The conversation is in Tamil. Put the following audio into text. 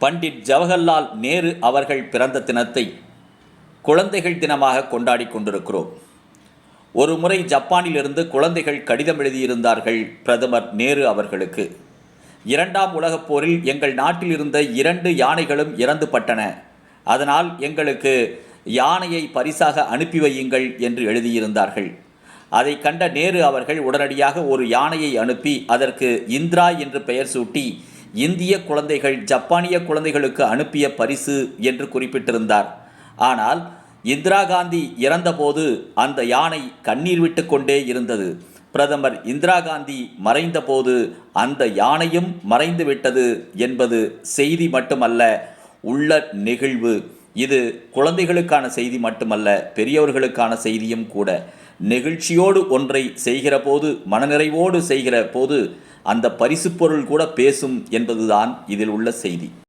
பண்டிட் ஜவஹர்லால் நேரு அவர்கள் பிறந்த தினத்தை குழந்தைகள் தினமாக கொண்டாடி கொண்டிருக்கிறோம். ஒரு முறை ஜப்பானிலிருந்து குழந்தைகள் கடிதம் எழுதியிருந்தார்கள் பிரதமர் நேரு அவர்களுக்கு. இரண்டாம் உலகப் போரில் எங்கள் நாட்டில் இருந்த இரண்டு யானைகளும் இறந்து பட்டன. அதனால் எங்களுக்கு யானையை பரிசாக அனுப்பி வையுங்கள் என்று எழுதியிருந்தார்கள். அதை கண்ட நேரு அவர்கள் உடனடியாக ஒரு யானையை அனுப்பி அதற்கு இந்திரா என்று பெயர் சூட்டி இந்திய குழந்தைகள் ஜப்பானிய குழந்தைகளுக்கு அனுப்பிய பரிசு என்று குறிப்பிட்டிருந்தார். ஆனால் இந்திரா காந்தி இறந்தபோது அந்த யானை கண்ணீர் விட்டு கொண்டே இருந்தது. பிரதமர் இந்திரா காந்தி மறைந்தபோது அந்த யானையும் மறைந்து விட்டது என்பது செய்தி மட்டுமல்ல உள்ள நெகிழ்வு. இது குழந்தைகளுக்கான செய்தி மட்டுமல்ல பெரியவர்களுக்கான செய்தியும் கூட. நெகிழ்ச்சியோடு ஒன்றை செய்கிற போது மனநிறைவோடு செய்கிற போது அந்த பரிசு பொருள் கூட பேசும் என்பதுதான் இதில் உள்ள செய்தி.